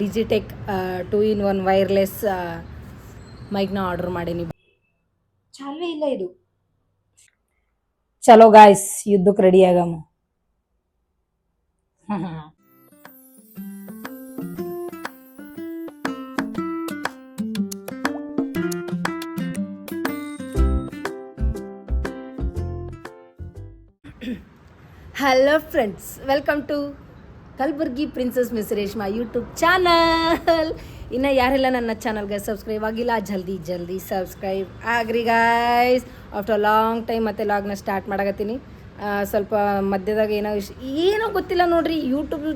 Digitek two in one wireless ಮೈಕ್ನ order ಮಾಡೀನಿ. ಚಾಲೇ ಇಲ್ಲ ಇದು. ಚಲೋ ಗಾಯ್ಸ್ ಯುದ್ಧಕ್ಕೆ ready ಆಗಮ್ಮ hello friends welcome to Kalaburagi princess miss Reshma YouTube channel. ಇನ್ನು ಯಾರೆಲ್ಲ ನನ್ನ ಚಾನಲ್ಗೆ ಸಬ್ಸ್ಕ್ರೈಬ್ ಆಗಿಲ್ಲ, ಜಲ್ದಿ ಜಲ್ದಿ ಸಬ್ಸ್ಕ್ರೈಬ್ ಆಗ್ರಿ ಗಾಯ್ಸ್ ಆಫ್ಟರ್ ಲಾಂಗ್ ಟೈಮ್ ಮತ್ತೆ ಲಾಗ್ನ ಸ್ಟಾರ್ಟ್ ಮಾಡಕತ್ತೀನಿ. ಸ್ವಲ್ಪ ಮಧ್ಯದಾಗ ಏನೋ ಇಶ್ ಏನೋ ಗೊತ್ತಿಲ್ಲ ನೋಡ್ರಿ ಯೂಟ್ಯೂಬ್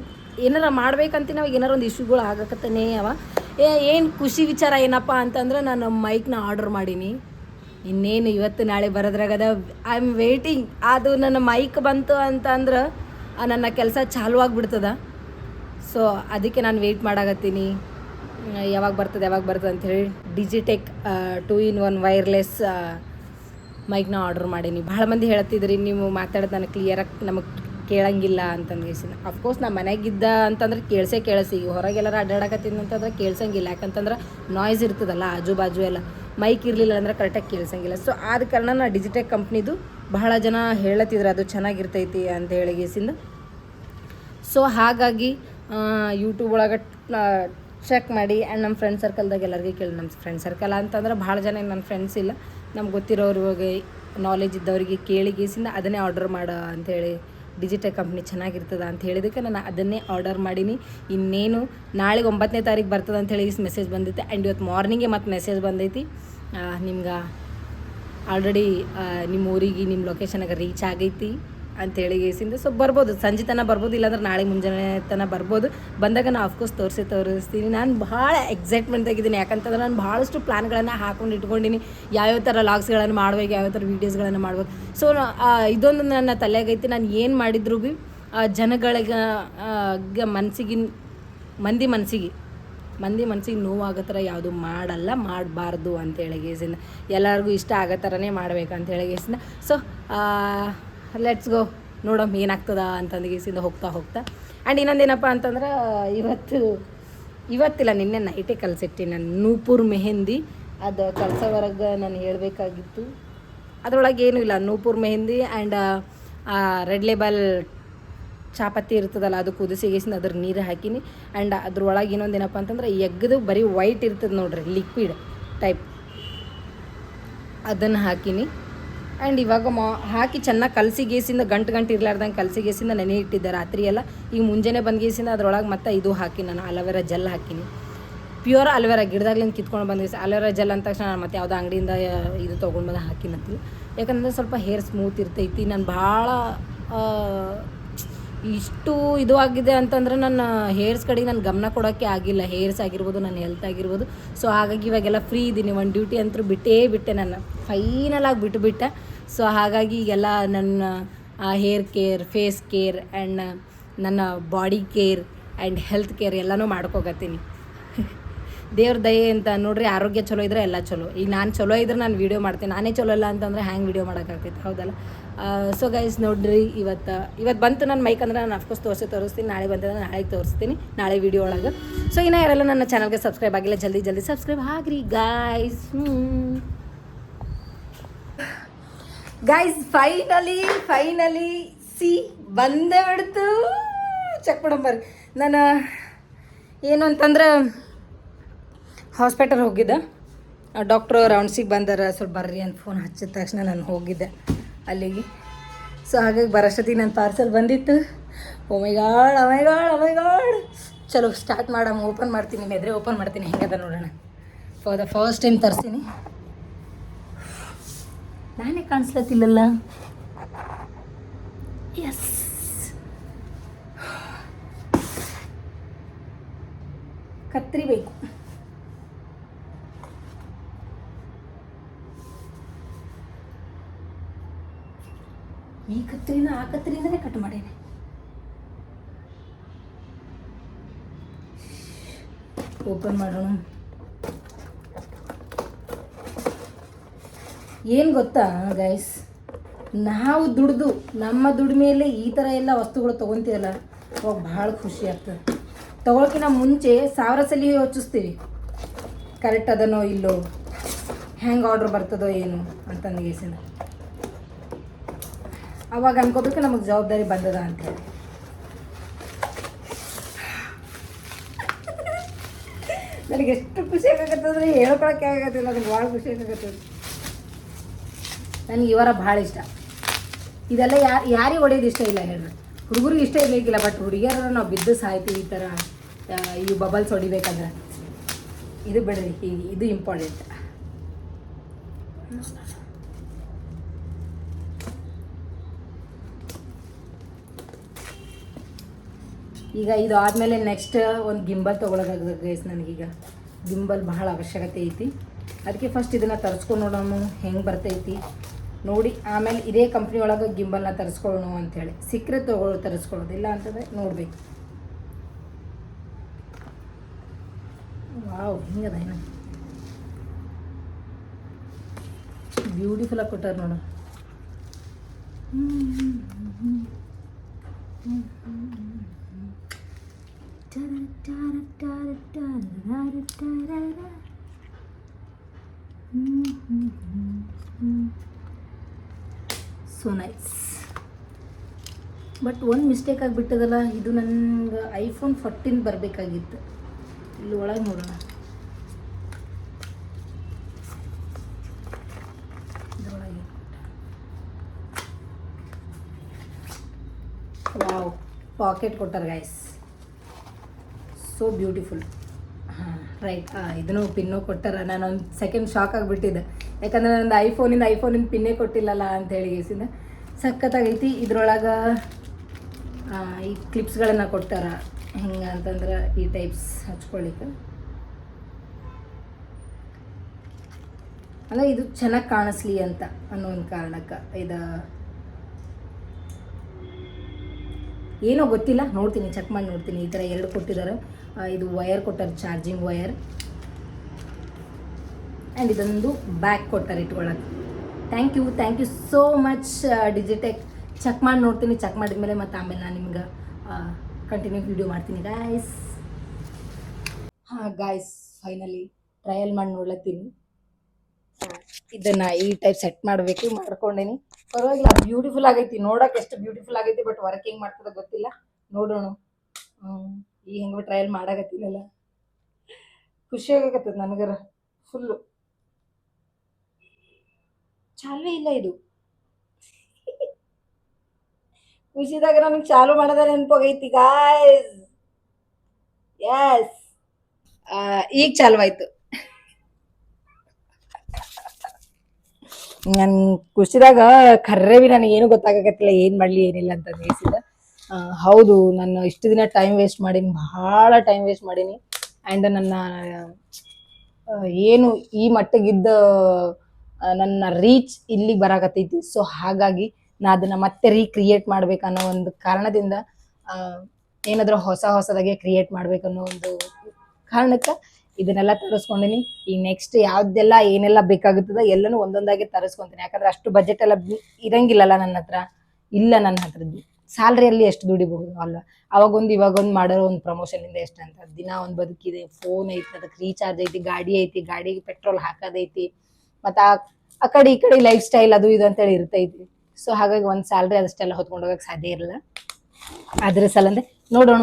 ಏನಾರ ಮಾಡ್ಬೇಕಂತ ನಾವು ಏನಾರ ಒಂದು ಇಶ್ಯೂಗಳು ಆಗಕತ್ತನೇ ಅವ. ಏನು ಖುಷಿ ವಿಚಾರ ಏನಪ್ಪ ಅಂತಂದ್ರೆ ನಾನು ಮೈಕ್ನ ಆರ್ಡರ್ ಮಾಡೀನಿ. ಇನ್ನೇನು ಇವತ್ತು ನಾಳೆ ಬರೋದ್ರಾಗದ ಐ ಆಮ್ ವೇಟಿಂಗ್ ಅದು ನನ್ನ ಮೈಕ್ ಬಂತು ಅಂತಂದ್ರೆ ನನ್ನ ಕೆಲಸ ಚಾಲು ಆಗಿಬಿಡ್ತದ. ಸೊ ಅದಕ್ಕೆ ನಾನು ವೆಯ್ಟ್ ಮಾಡಾಕತ್ತೀನಿ. ಯಾವಾಗ ಬರ್ತದೆ ಯಾವಾಗ ಬರ್ತದೆ ಅಂಥೇಳಿ Digitek two in one wireless ಮೈಕ್ನ order ಮಾಡೀನಿ. ಭಾಳ ಮಂದಿ ಹೇಳ್ತಿದ್ರಿ, ನೀವು ಮಾತಾಡೋದು ನನಗೆ ಕ್ಲಿಯರಾಗಿ ನಮಗೆ ಕೇಳಂಗಿಲ್ಲ ಅಂತಂದೇಸಿನ ಅಫ್ಕೋರ್ಸ್ ನಾ ಮನೆಗಿದ್ದ ಅಂತಂದ್ರೆ ಕೇಳಿಸೇ ಕೇಳಿಸಿ. ಹೊರಗೆಲ್ಲರೂ ಅಂತಂದ್ರೆ ಕೇಳ್ಸಂಗಿಲ್ಲ. ಯಾಕಂತಂದ್ರೆ ನಾಯ್ಸ್ ಇರ್ತದಲ್ಲ ಆಜು ಬಾಜು ಎಲ್ಲ. ಮೈಕ್ ಇರಲಿಲ್ಲ ಅಂದ್ರೆ ಕರೆಕ್ಟಾಗಿ ಕೇಳ್ಸಂಗಿಲ್ಲ. ಸೊ ಆದ ಕಾರಣ ನಾ ಡಿಜಿಟೆಕ್ ಕಂಪ್ನಿದು ಬಹಳ ಜನ ಹೇಳತ್ತಿದ್ರು ಅದು ಚೆನ್ನಾಗಿರ್ತೈತಿ ಅಂತ ಹೇಳಿ ಹೇಳಿಗೇಸಿಂದ ಸೊ ಹಾಗಾಗಿ ಯೂಟ್ಯೂಬ್ ಒಳಗೆ ಚೆಕ್ ಮಾಡಿ ಆ್ಯಂಡ್ ನಮ್ಮ ಫ್ರೆಂಡ್ ಸರ್ಕಲ್ದಾಗ ಎಲ್ಲರಿಗೂ ಕೇಳಿ ನಮ್ಮ ಫ್ರೆಂಡ್ ಸರ್ಕಲ್ ಅಂತಂದ್ರೆ ಭಾಳ ಜನ ನನ್ನ ಫ್ರೆಂಡ್ಸ್ ಇಲ್ಲ. ನಮ್ಗೆ ಗೊತ್ತಿರೋರಿಗೆ ನಾಲೆಜ್ ಇದ್ದವರಿಗೆ ಕೇಳಿ, ಗೀಸಿಂದ ಅದನ್ನೇ ಆರ್ಡರ್ ಮಾಡ ಅಂಥೇಳಿ ಡಿಜಿಟಲ್ ಕಂಪ್ನಿ ಚೆನ್ನಾಗಿರ್ತದ ಅಂತ ಹೇಳಿದಕ್ಕೆ ನಾನು ಅದನ್ನೇ ಆರ್ಡರ್ ಮಾಡೀನಿ. ಇನ್ನೇನು, ನಾಳೆಗೆ ಒಂಬತ್ತನೇ ತಾರೀಕು ಬರ್ತದೆ ಅಂತ ಹೇಳಿ ಮೆಸೇಜ್ ಬಂದೈತೆ ಆ್ಯಂಡ್ ಇವತ್ತು ಮಾರ್ನಿಂಗೇ ಮತ್ತು ಮೆಸೇಜ್ ಬಂದೈತಿ. ನಿಮ್ಗೆ ಆಲ್ರೆಡಿ ನಿಮ್ಮ ಊರಿಗೆ ನಿಮ್ಮ ಲೊಕೇಶನಾಗ ರೀಚ್ ಆಗೈತಿ. ಅಂತೇಳಿ ಗೇಸಿಂದ ಸೊ ಬರ್ಬೋದು. ಸಂಜೆ ತನಕ ಬರ್ಬೋದು, ಇಲ್ಲಾಂದ್ರೆ ನಾಳೆ ಮುಂಜಾನೆ ತನಕ ಬರ್ಬೋದು. ಬಂದಾಗ ನಾನು ಆಫ್ಕೋರ್ಸ್ ತೋರಿಸಿ ತೋರಿಸ್ತೀನಿ. ನಾನು ಭಾಳ ಎಕ್ಸೈಟ್ಮೆಂಟ್ ಆಗಿದ್ದೀನಿ ಯಾಕಂತಂದ್ರೆ ನಾನು ಭಾಳಷ್ಟು ಪ್ಲ್ಯಾನ್ಗಳನ್ನು ಹಾಕೊಂಡು ಇಟ್ಕೊಂಡಿನಿ. ಯಾವ್ಯಾವ ಥರ ಲಾಗ್ಸ್ಗಳನ್ನು ಮಾಡ್ಬೇಕು, ಯಾವ್ಯಾವ ಥರ ವೀಡಿಯೋಸ್ಗಳನ್ನು ಮಾಡ್ಬೇಕು. ಸೊ ಇದೊಂದು ನನ್ನ ತಲೆಗೈತಿ. ನಾನು ಏನು ಮಾಡಿದ್ರು ಭೀ ಜನಗಳಿಗೆ ಮನಸ್ಸಿಗೆ ಮಂದಿ ಮನಸ್ಸಿಗೆ ಮಂದಿ ಮನ್ಸಿಗೆ ನೋವಾಗೋ ಥರ ಯಾವುದು ಮಾಡಲ್ಲ, ಮಾಡಬಾರ್ದು ಅಂತೇಳಿ ಗೇಸಿಂದ ಎಲ್ಲರಿಗೂ ಇಷ್ಟ ಆಗೋ ಥರನೇ ಮಾಡ್ಬೇಕು ಅಂತೇಳಿ ಗೇಸಿಂದ ಸೊ ಲೆಟ್ಸ್ ಗೋ ನೋಡಮ್ ಏನಾಗ್ತದ ಅಂತಂದು ಗೀಸಿಂದ ಹೋಗ್ತಾ ಹೋಗ್ತಾ. ಆ್ಯಂಡ್ ಇನ್ನೊಂದೇನಪ್ಪ ಅಂತಂದ್ರೆ, ಇವತ್ತು, ಇವತ್ತಿಲ್ಲ, ನಿನ್ನೆ ನೈಟೇ ಕಲಿಸಿಟ್ಟಿ ನಾನು ನೂಪುರ್ ಮೆಹಂದಿ. ಅದು ಕಲಿಸೋವರೆಗೆ ನಾನು ಹೇಳಬೇಕಾಗಿತ್ತು. ಅದರೊಳಗೆ ಏನೂ ಇಲ್ಲ, Nupur mehndi and Red Label ಚಾಪತ್ತಿ ಇರ್ತದಲ್ಲ, ಅದು ಕುದಿಸಿ ಗೇಸಿಂದ ಅದ್ರ ನೀರು ಹಾಕಿನಿ. ಆ್ಯಂಡ್ ಅದ್ರೊಳಗೆ ಇನ್ನೊಂದು ಏನಪ್ಪ ಅಂತಂದ್ರೆ ಎಗ್ದು ಬರೀ ವೈಟ್ ಇರ್ತದೆ ನೋಡ್ರಿ ಲಿಕ್ವಿಡ್ ಟೈಪ್ ಅದನ್ನು ಹಾಕಿನಿ. ಆ್ಯಂಡ್ ಇವಾಗ ಮಾ ಹಾಕಿ ಚೆನ್ನಾಗಿ ಕಲಸಿ ಗೇಸಿಂದ ಗಂಟು ಗಂಟು ಇರಲಾರ್ದಂಗೆ ಕಲಸಿ ಗೇಸಿಂದ ನೆನೆ ಇಟ್ಟಿದ್ದೆ ರಾತ್ರಿ ಎಲ್ಲ. ಈಗ ಮುಂಜಾನೆ ಬಂದು ಗೇಸಿಂದ ಅದ್ರೊಳಗೆ ಮತ್ತೆ ಇದು ಹಾಕಿ ನಾನು ಅಲೋವೆರಾ ಜೆಲ್ ಹಾಕಿನಿ. ಪ್ಯೂರ್ ಅಲೋವೆರಾ ಗಿಡದಾಗ್ಲಿಂದ ಕಿತ್ಕೊಂಡು ಬಂದಿಸಿ ಅಲೋವೆರಾ ಜೆಲ್ ಅಂದ ತಕ್ಷಣ ನಾನು ಮತ್ತೆ ಯಾವುದೋ ಅಂಗಡಿಯಿಂದ ಇದು ತೊಗೊಂಡು ಬಂದು ಮತ್ತೆ ಯಾಕಂದರೆ ಸ್ವಲ್ಪ ಹೇರ್ ಸ್ಮೂತ್ ಇರ್ತೈತಿ. ನಾನು ಭಾಳ ಇಷ್ಟು ಇದು ಆಗಿದೆ ಅಂತಂದ್ರೆ ನನ್ನ ಹೇರ್ಸ್ ಕಡೆಗೆ ನಾನು ಗಮನ ಕೊಡೋಕ್ಕೆ ಆಗಿಲ್ಲ. ಹೇರ್ಸ್ ಆಗಿರ್ಬೋದು ನನ್ನ ಹೆಲ್ತ್ ಆಗಿರ್ಬೋದು. ಸೊ ಹಾಗಾಗಿ ಇವಾಗೆಲ್ಲ ಫ್ರೀ ಇದ್ದೀನಿ ಒಂದು ಡ್ಯೂಟಿ ಅಂತೂ ಬಿಟ್ಟೇ ಬಿಟ್ಟೆ ನಾನು. ಫೈನಲ್ ಆಗಿ ಬಿಟ್ಟುಬಿಟ್ಟೆ ಸೊ ಹಾಗಾಗಿ ಈಗೆಲ್ಲ ನನ್ನ hair care face care and ನನ್ನ body care and health care ಎಲ್ಲನೂ ಮಾಡ್ಕೋಗತ್ತೀನಿ ದೇವ್ರ ದಯೆ ಅಂತ ನೋಡ್ರಿ, ಆರೋಗ್ಯ ಚಲೋ ಇದ್ರೆ ಎಲ್ಲ ಚಲೋ. ಈಗ ನಾನು ಚಲೋ ಇದ್ರೆ ನಾನು ವೀಡಿಯೋ ಮಾಡ್ತೀನಿ. ನಾನೇ ಚಲೋ ಇಲ್ಲ ಅಂತಂದ್ರೆ ಹ್ಯಾಂಗೆ ವೀಡಿಯೋ ಮಾಡೋಕ್ಕಾಗ್ತೈತೆ ಹೌದಲ್ಲ? ಸೊ ಗೈಸ್ ನೋಡ್ರಿ, ಇವತ್ತು ಇವತ್ತು ಬಂತು ನನ್ನ ಮೈಕ್ ಅಂದ್ರೆ ನಾನು ಅಫ್ಕೋರ್ಸ್ ತೋರಿಸಿ ತೋರಿಸ್ತೀನಿ. ನಾಳೆ ಬಂತಂದ್ರೆ ನಾಳೆಗೆ ತೋರಿಸ್ತೀನಿ. ನಾಳೆ ವೀಡಿಯೋ ಒಳಗೆ. ಸೊ ಇನ್ನೂ ಯಾರೆಲ್ಲ ನನ್ನ ಚಾನಲ್ಗೆ ಸಬ್ಸ್ಕ್ರೈಬ್ ಆಗಿಲ್ಲ, ಜಲ್ದಿ ಜಲ್ದಿ ಸಬ್ಸ್ಕ್ರೈಬ್ ಆಗ್ರಿ ಗಾಯ್ಸ್ ಗಾಯ್ಸ್ ಫೈನಲಿ ಫೈನಲಿ ಸಿ ಬಂದೇ ಬಿಡ್ತು ಚೆಕ್ ಮಾಡಂಬರ್ರಿ ನಾನು ಏನು ಅಂತಂದ್ರೆ ಹಾಸ್ಪಿಟಲ್ ಹೋಗಿದ್ದೆ. ಡಾಕ್ಟ್ರು ರೌಂಡ್ಸಿಗೆ ಬಂದಾರ, ಸ್ವಲ್ಪ ಬರ್ರಿ ಅಂತ ಫೋನ್ ಹಚ್ಚಿದ ತಕ್ಷಣ ನಾನು ಹೋಗಿದ್ದೆ ಅಲ್ಲಿಗೆ. ಸೊ ಹಾಗಾಗಿ ಬರೋಷ್ಟೊತ್ತಿಗೆ ನನ್ನ ಪಾರ್ಸಲ್ ಬಂದಿತ್ತು. ಒಮೈಗಾಡ್ ಒಮೈಗಾಡ್ ಒಮೈಗಾಡ್ ಚಲೋ ಸ್ಟಾರ್ಟ್ ಮಾಡಮ್ಮ ಓಪನ್ ಮಾಡ್ತೀನಿ ಮೆದ್ರೆ ಓಪನ್ ಮಾಡ್ತೀನಿ. ಹೆಂಗದ ನೋಡೋಣ. ಫಾರ್ ದ ಫಸ್ಟ್ ಟೈಮ್ ತರಿಸ್ತೀನಿ ನಾನೇ ಕಾಣಿಸ್ಲತ್ತಿಲ್ಲಲ್ಲ? ಎಸ್ ಕತ್ರಿ ಬೇಕು ಈ ಕತ್ರಿನ ಆ ಕತ್ರಿಯಿಂದನೇ ಕಟ್ ಮಾಡೇನೆ. ಓಪನ್ ಮಾಡೋಣ. ಏನು ಗೊತ್ತಾ ಗೈಸ್ ನಾವು ದುಡ್ದು, ನಮ್ಮ ದುಡಿಮೆಯಲ್ಲಿ ಈ ಥರ ಎಲ್ಲ ವಸ್ತುಗಳು ತೊಗೊತೀವಲ್ಲ, ಅವಾಗ ಭಾಳ ಖುಷಿ ಆಗ್ತದೆ. ತಗೊಳಕಿನ ಮುಂಚೆ ಸಾವಿರ ಸಲ ಯೋಚಿಸ್ತೀವಿ. ಕರೆಕ್ಟ್ ಅದನೋ ಇಲ್ಲೋ? ಹೆಂಗೆ ಆರ್ಡ್ರ್ ಬರ್ತದೋ ಏನು ಅಂತಂದು ಗೇಸಿನ ಅವಾಗ ಅನ್ಕೋಬೇಕು ನಮಗೆ ಜವಾಬ್ದಾರಿ ಬಂದದ ಅಂತೇಳಿ ನನಗೆ ಎಷ್ಟು ಖುಷಿ ಆಗತ್ತಂದ್ರೆ ಹೇಳ್ಕೊಳಕ್ಕೆ ಆಗತ್ತಿಲ್ಲ ನನಗೆ ಭಾಳ ಖುಷಿ ಆಗತ್ತದ ನನಗೆ ಇವರ ಭಾಳ ಇಷ್ಟ. ಇದೆಲ್ಲ ಯಾರು ಯಾರಿಗೆ ಹೊಡೆಯೋದು ಇಷ್ಟ ಇಲ್ಲ ಹೇಳ್ರಿ. ಹುಡುಗರಿಗೆ ಇಷ್ಟ ಇರಲಿಕ್ಕಿಲ್ಲ ಬಟ್ ಹುಡುಗಿಯರ ನಾವು ಬಿದ್ದು ಸಾಯ್ತೀವಿ ಈ ಥರ ಈ ಬಬಲ್ಸ್ ಹೊಡಿಬೇಕಂದ್ರೆ. ಇದು ಬಿಡ್ರಿ ಹೀಗೆ ಇದು ಇಂಪಾರ್ಟೆಂಟ್ ಈಗ ಇದು ಆದಮೇಲೆ ನೆಕ್ಸ್ಟ್ ಒಂದು ಗಿಂಬಲ್ ತೊಗೊಳಕಾಗ್ತದೆ ಗೈಸ್ ನನಗೀಗ ಗಿಂಬಲ್ ಬಹಳ ಅವಶ್ಯಕತೆ ಐತಿ. ಅದಕ್ಕೆ ಫಸ್ಟ್ ಇದನ್ನು ತರಿಸ್ಕೊಂಡು ನೋಡೋಣ ಹೆಂಗೆ ಬರ್ತೈತಿ. ನೋಡಿ, ಆಮೇಲೆ ಇದೇ ಕಂಪ್ನಿ ಒಳಗೆ ಗಿಂಬಲ್ನ ತರಿಸ್ಕೊಳ್ಳೋಣ ಅಂಥೇಳಿ ಸಿಕ್ಕರೆ ತಗೊಳ್ಳೋ ತರಿಸ್ಕೊಳ್ಳೋದು, ಇಲ್ಲ ಅಂತಂದರೆ ನೋಡ್ಬೇಕು. ವಾವ್, ಹಿಂಗದ ಏನು. ಬ್ಯೂಟಿಫುಲ್ ಆಗಿ ಕೊಟ್ಟಾರ ನೋಡು. ಸೊ ನೈಸ್ ಬಟ್ ಒಂದು ಮಿಸ್ಟೇಕ್ ಆಗಿಬಿಟ್ಟದಲ್ಲ, ಇದು ನನಗೆ ಐಫೋನ್ ಫೋರ್ಟೀನ್ ಬರಬೇಕಾಗಿತ್ತು. ಇಲ್ಲಿ ಒಳಗೆ ನೋಡೋಣ. ವಾವ್ ಪಾಕೆಟ್ ಕೊಟ್ಟಾರ ಗೈಸ್ ಸೋ ಬ್ಯೂಟಿಫುಲ್ ಹಾಂ ರೈಟ್ ಇದನ್ನು ಪಿನ್ನು ಕೊಟ್ಟಾರ. ನಾನು ಒಂದು ಸೆಕೆಂಡ್ ಶಾಕ್ ಆಗಿಬಿಟ್ಟಿದ್ದೆ ಯಾಕಂದ್ರೆ ನಂದು ಐಫೋನಿಂದ ಐಫೋನಿಂದ ಪಿನ್ನೇ ಕೊಟ್ಟಿಲ್ಲಲ್ಲ ಅಂತ ಹೇಳಿ ಗೇಸಿಂದ. ಸಖತ್ತಾಗೈತಿ. ಇದ್ರೊಳಗೆ ಈ ಕ್ಲಿಪ್ಸ್ಗಳನ್ನು ಕೊಟ್ಟಾರ ಹೆಂಗೆ ಅಂತಂದ್ರೆ ಈ ಟೈಪ್ಸ್ ಹಚ್ಕೊಳ್ಳಿಕ್ಕೆ. ಅಂದರೆ ಇದು ಚೆನ್ನಾಗಿ ಕಾಣಿಸ್ಲಿ ಅಂತ ಅನ್ನೋ ಒಂದು ಕಾರಣಕ್ಕೆ ಇದು. ಏನೋ ಗೊತ್ತಿಲ್ಲ, ನೋಡ್ತೀನಿ ಚೆಕ್ ಮಾಡಿ ನೋಡ್ತೀನಿ. ಈ ಥರ ಎರಡು ಕೊಟ್ಟಿದ್ದಾರೆ ಇದು ವಯರ್ ಕೊಟ್ಟಾರೆ ಚಾರ್ಜಿಂಗ್ ವಯರ್ ಆ್ಯಂಡ್ ಇದೊಂದು ಬ್ಯಾಗ್ ಕೊಟ್ಟಾರೆ ಇಟ್ಕೊಳ್ಳೋಕೆ thank you thank you so much Digitek check ಮಾಡಿ ನೋಡ್ತೀನಿ ಚೆಕ್ ಮಾಡಿದ್ಮೇಲೆ ಮತ್ತು ಆಮೇಲೆ ನಾನು ನಿಮ್ಗೆ ಕಂಟಿನ್ಯೂ ವಿಡಿಯೋ ಮಾಡ್ತೀನಿ ಗಾಯ್ಸ್ ಹಾಂ ಗಾಯ್ಸ್ ಫೈನಲಿ ಟ್ರಯಲ್ ಮಾಡಿ ನೋಡ್ಲತ್ತೀನಿ. ಇದನ್ನು ಈ ಟೈಪ್ ಸೆಟ್ ಮಾಡಬೇಕು, ಮಾಡ್ಕೊಂಡೇನಿ. ಪರವಾಗಿಲ್ಲ ಬ್ಯೂಟಿಫುಲ್ ಆಗೈತಿ. ನೋಡೋಕೆ ಎಷ್ಟು ಬ್ಯೂಟಿಫುಲ್ ಆಗೈತಿ ಬಟ್ ವರ್ಕಿಂಗ್ ಮಾಡ್ತದ ಗೊತ್ತಿಲ್ಲ. ನೋಡೋಣ. ಹ್ಞೂ ಈ ಹೆಂಗೆ ಟ್ರಯಲ್ ಮಾಡಾಕತ್ತಿಲ್ಲ ಖುಷಿ ನನಗರ. ಫುಲ್ಲು ಚಾಲೇ ಇಲ್ಲ ಇದು. ಖುಷಿದಾಗ ನನಗೆ ಚಾಲು ಮಾಡೋದ ನೆನಪಾಗೈತಿ ಗಾಯ್ಸ್ ಎಸ್ ಈಗ ಚಾಲುವಾಯ್ತು. ಆಯ್ತು ನನ್ ಖುಷಿದಾಗ ಖರ್ರೆ ನನಗೆ ಏನು ಗೊತ್ತಾಗಕತ್ತಿಲ್ಲ ಏನು ಮಾಡ್ಲಿ ಏನಿಲ್ಲ ಅಂತ ಅನಿಸಿದ. ಹೌದು ನಾನು ಇಷ್ಟು ದಿನ ಟೈಮ್ ವೇಸ್ಟ್ ಮಾಡೀನಿ ಬಹಳ ಟೈಮ್ ವೇಸ್ಟ್ ಮಾಡೀನಿ. ಆ್ಯಂಡ್ ನನ್ನ ಏನು ಈ ಮಟ್ಟಗಿದ್ದ ನನ್ನ ರೀಚ್ ಇಲ್ಲಿಗೆ ಬರಾಕತ್ತೈತಿ. ಸೊ ಹಾಗಾಗಿ ನಾ ಅದನ್ನ ಮತ್ತೆ ರೀಕ್ರಿಯೇಟ್ ಮಾಡ್ಬೇಕನ್ನೋ ಒಂದು ಕಾರಣದಿಂದ ಏನಾದರೂ ಹೊಸ ಹೊಸದಾಗೆ ಕ್ರಿಯೇಟ್ ಮಾಡ್ಬೇಕನ್ನೋ ಒಂದು ಕಾರಣಕ್ಕೆ ಇದನ್ನೆಲ್ಲ ತರಿಸ್ಕೊಂಡಿನಿ. ಈಗ ನೆಕ್ಸ್ಟ್ ಯಾವ್ದೆಲ್ಲ ಏನೆಲ್ಲ ಬೇಕಾಗುತ್ತದ ಎಲ್ಲನೂ ಒಂದೊಂದಾಗಿ ತರಿಸ್ಕೊಂತೀನಿ. ಯಾಕಂದ್ರೆ ಅಷ್ಟು ಬಜೆಟ್ ಎಲ್ಲ ಇರಂಗಿಲ್ಲಲ್ಲ ನನ್ನ ಹತ್ರ. ಇಲ್ಲ ನನ್ನ ಹತ್ರ ಸ್ಯಾಲ್ರಿಯಲ್ಲಿ ಎಷ್ಟು ದುಡಿಬಹುದು ಅಲ್ಲ ಅವಾಗ ಒಂದು ಇವಾಗ ಒಂದು ಮಾಡೋ ಒಂದು ಪ್ರಮೋಷನ್ ಇಂದ ಎಷ್ಟು ಅಂತ ದಿನ ಒಂದು ಬದುಕಿದೆ ಫೋನ್ ಐತಿ, ಅದಕ್ಕೆ ರೀಚಾರ್ಜ್ ಐತಿ, ಗಾಡಿ ಐತಿ, ಗಾಡಿಗೆ ಪೆಟ್ರೋಲ್ ಹಾಕೋದೈತಿ. ಮತ್ತು ಆ ಆ ಕಡೆ ಈ ಕಡೆ ಲೈಫ್ ಸ್ಟೈಲ್ ಅದು ಇದು ಅಂತೇಳಿ ಇರ್ತೈತಿ ಸೊ ಹಾಗಾಗಿ ಒಂದು ಸ್ಯಾಲ್ರಿ ಅದಷ್ಟೆಲ್ಲ ಹೊತ್ಕೊಂಡು ಹೋಗಕ್ಕೆ ಸಾಧ್ಯ ಇರಲ್ಲ ಅದ್ರ ಸಲಂದೆ ನೋಡೋಣ.